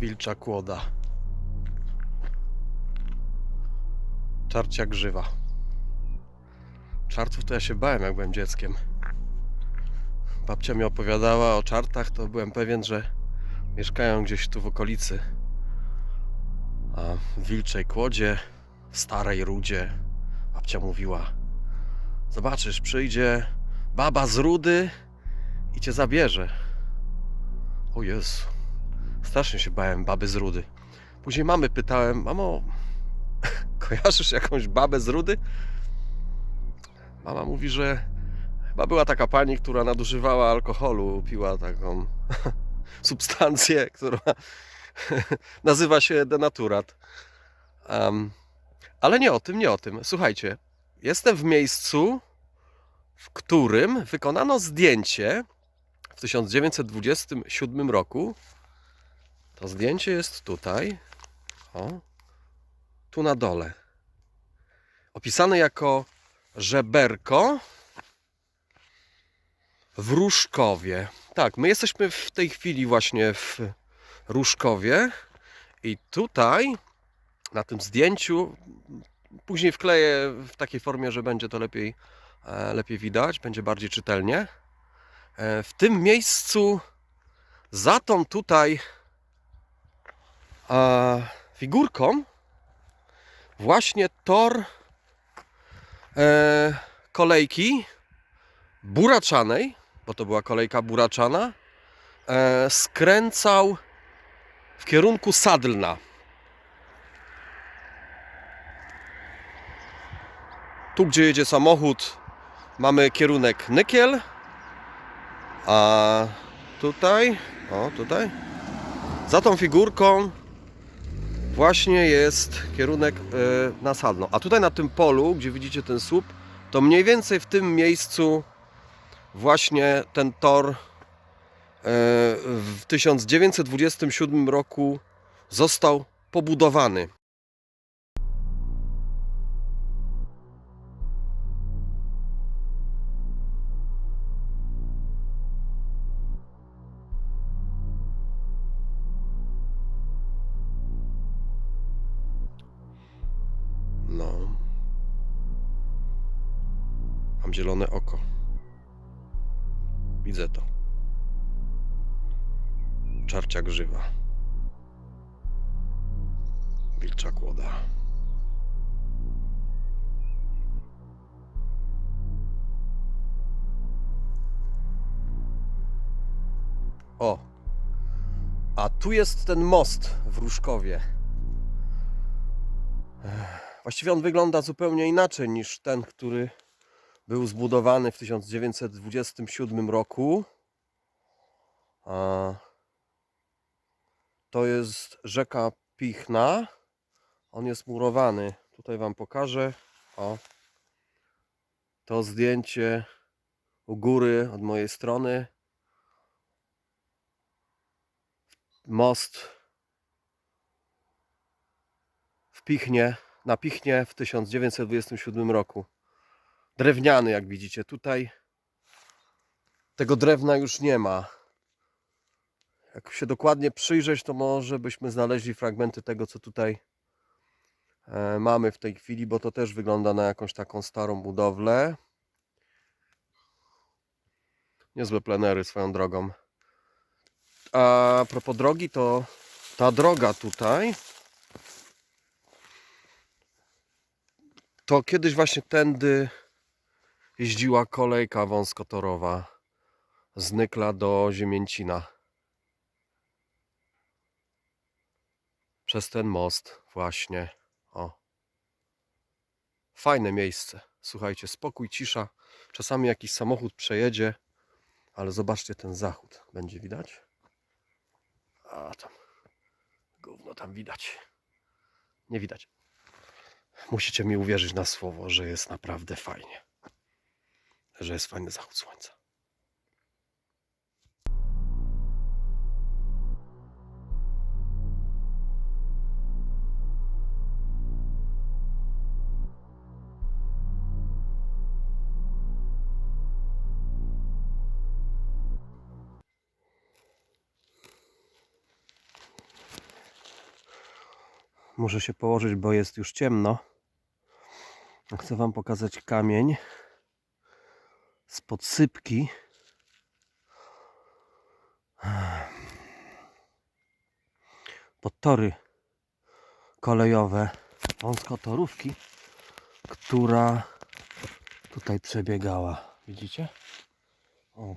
Wilcza kłoda. Czarcia grzywa. Czartów to ja się bałem, jak byłem dzieckiem. Babcia mi opowiadała o czartach, to byłem pewien, że mieszkają gdzieś tu w okolicy. A w Wilczej Kłodzie, w Starej Rudzie, babcia mówiła Zobaczysz, przyjdzie baba z Rudy i cię zabierze. O Jezu, strasznie się bałem baby z Rudy. Później mamy pytałem, mamo, kojarzysz jakąś babę z Rudy? Mama mówi, że chyba była taka pani, która nadużywała alkoholu, piła taką substancję, która nazywa się denaturat. Em, ale nie o tym, nie o tym. Słuchajcie, jestem w miejscu, w którym wykonano zdjęcie w 1927 roku. To zdjęcie jest tutaj. O, tu na dole. Opisane jako żeberko w Różkowie. Tak, my jesteśmy w tej chwili właśnie w Różkowie i tutaj na tym zdjęciu później wkleję w takiej formie, że będzie to lepiej, e, lepiej widać, będzie bardziej czytelnie. E, W tym miejscu za tą tutaj e, figurką właśnie tor e, kolejki buraczanej, bo to była kolejka buraczana, e, skręcał w kierunku Sadlna. Tu, gdzie jedzie samochód, mamy kierunek Nykiel, a tutaj, o tutaj, za tą figurką właśnie jest kierunek e, na Sadno. A tutaj na tym polu, gdzie widzicie ten słup, to mniej więcej w tym miejscu właśnie ten tor e, w 1927 roku został pobudowany. Mam zielone oko. Widzę to. Czarcia grzywa. Wilcza kłoda. O! A tu jest ten most w Różkowie. Właściwie on wygląda zupełnie inaczej niż ten, który był zbudowany w 1927 roku. To jest rzeka Pichna. On jest murowany. Tutaj Wam pokażę. O. To zdjęcie u góry od mojej strony. Most w Pichnie, na Pichnie w 1927 roku. Drewniany, jak widzicie. Tutaj tego drewna już nie ma. Jak się dokładnie przyjrzeć, to może byśmy znaleźli fragmenty tego, co tutaj e, mamy w tej chwili, bo to też wygląda na jakąś taką starą budowlę. Niezłe plenery swoją drogą. A propos drogi, to ta droga tutaj to kiedyś właśnie tędy jeździła kolejka wąskotorowa z Nykla do Ziemięcina. Przez ten most właśnie. O. Fajne miejsce. Słuchajcie, spokój, cisza. Czasami jakiś samochód przejedzie, ale zobaczcie ten zachód. Będzie widać? A tam gówno tam widać. Nie widać. Musicie mi uwierzyć na słowo, że jest naprawdę fajnie że jest fajny zachód słońca. Muszę się położyć, bo jest już ciemno. Chcę Wam pokazać kamień, podsypki. Pod tory kolejowe, wąskotorówki, która tutaj przebiegała. Widzicie? O.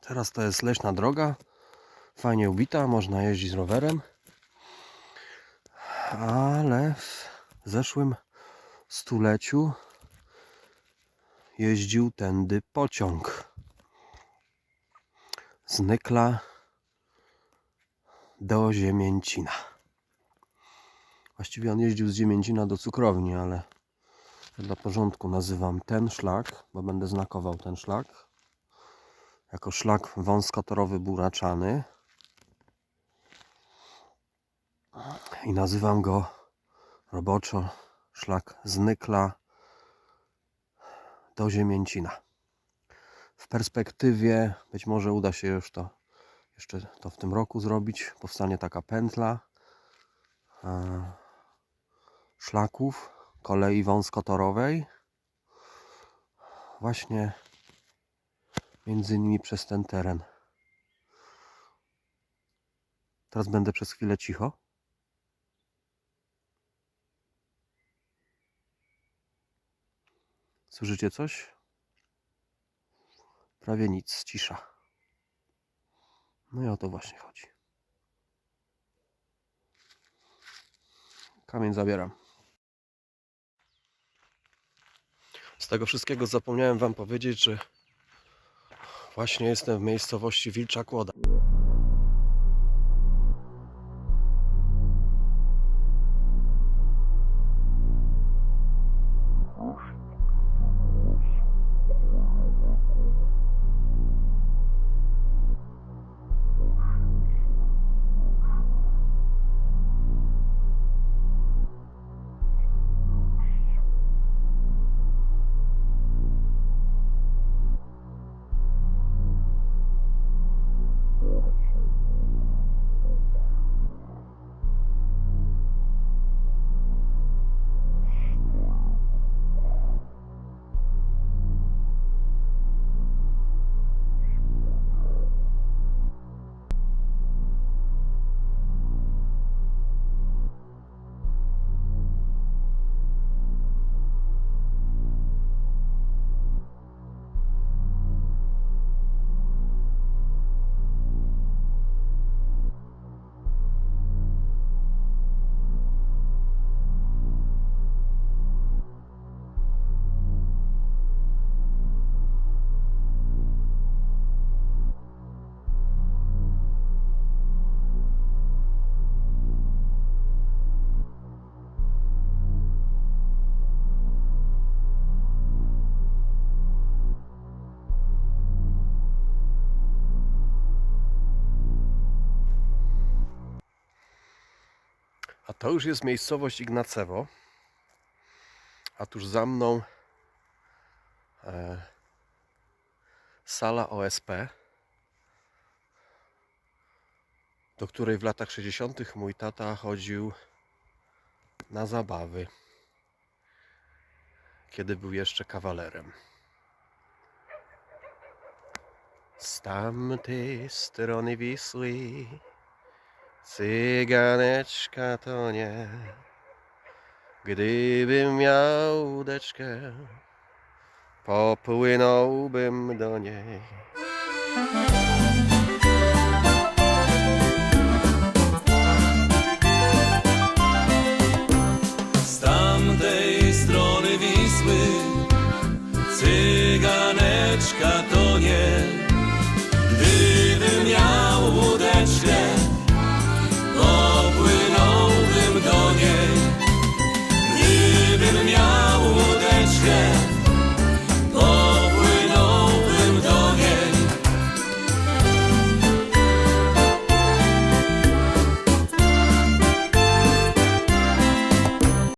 Teraz to jest leśna droga, fajnie ubita, można jeździć rowerem. Ale w zeszłym stuleciu jeździł tędy pociąg z Nykla do Ziemięcina. Właściwie on jeździł z Ziemięcina do cukrowni, ale dla porządku nazywam ten szlak, bo będę znakował ten szlak jako szlak wąskotorowy buraczany i nazywam go roboczo szlak z Nykla do Ziemięcina. W perspektywie być może uda się już to jeszcze to w tym roku zrobić. Powstanie taka pętla e, szlaków kolei wąskotorowej właśnie między innymi przez ten teren. Teraz będę przez chwilę cicho. Słyszycie coś? Prawie nic, cisza. No i o to właśnie chodzi. Kamień zabieram. Z tego wszystkiego zapomniałem Wam powiedzieć, że właśnie jestem w miejscowości Wilcza Kłoda. To już jest miejscowość Ignacewo. A tuż za mną e, sala OSP, do której w latach 60. mój tata chodził na zabawy, kiedy był jeszcze kawalerem. Z tamtej strony Wisły Cyganeczka to nie. Gdybym miał łódeczkę, popłynąłbym do niej.